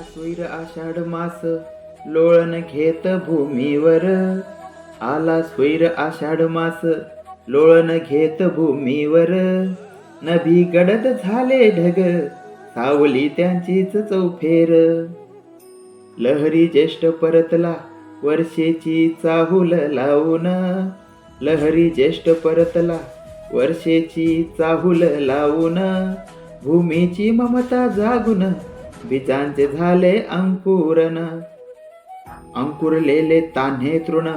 सुईर आषाढ मास लोळण घेत भूमीवर. आला सुईर आषाढ मास लोळण घेत भूमीवर. नभी गडद झाले ढग सावली त्यांचीच चौफेर. लहरी ज्येष्ठ परतला वर्षेची चाहूल लावून. लहरी ज्येष्ठ परतला वर्षेची चाहूल लावून. भूमीची ममता जागून बीजांचे झाले अंकुरन. अंकुरलेले तान्हे तृण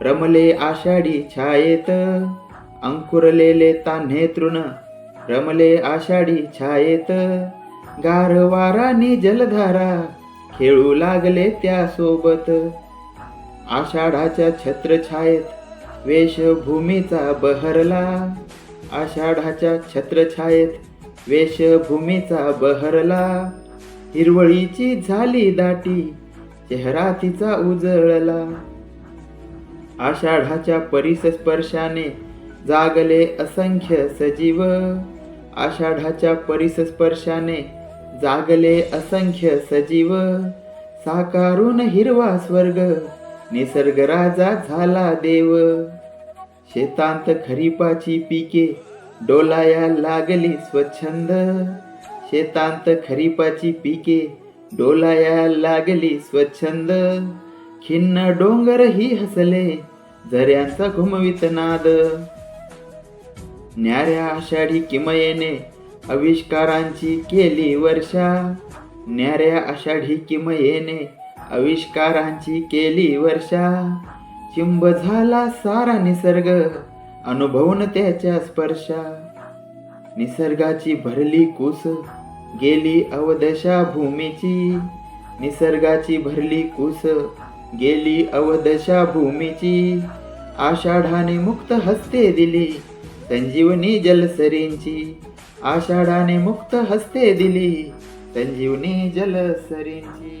रमले आषाढी छायेत. अंकुरलेले तान्हे तृण रमले आषाढी छायेत. गारवारानी जलधारा खेळू लागले त्यासोबत. आषाढाच्या छत्रछायेत वेशभूमीचा बहरला. आषाढाच्या छत्रछायेत वेशभूमीचा बहरला. हिरवळीची झाली दाटी चेहरा तिचा उजळला. आषाढाच्या परिसस्पर्शाने जागले असंख्य सजीव आषाढाच्या परिसस्पर्शाने जागले असंख्य सजीव. साकारून हिरवा स्वर्ग निसर्गराजा झाला देव. शेतांत खरीपाची पिके डोलाया लागली स्वच्छंद. शेतांत खरीपाची पिके डोलाया लागली स्वच्छंद. खिन्न डोंगर ही हसले झऱ्यांचा घुमवित नाद. न्याऱ्या आषाढी किमयेने आविष्कारांची केली वर्षा. न्याऱ्या आषाढी किमयेने आविष्कारांची केली वर्षा. चिंब झाला सारा निसर्ग अनुभवून त्याच्या स्पर्शा. निसर्गाची भरली कुस गेली अवदशा भूमीची. निसर्गाची भरली कुस गेली अवदशा भूमीची. आषाढाने मुक्त हस्ते दिली संजीवनी जलसरींची. आषाढाने मुक्त हस्ते दिली संजीवनी जलसरींची.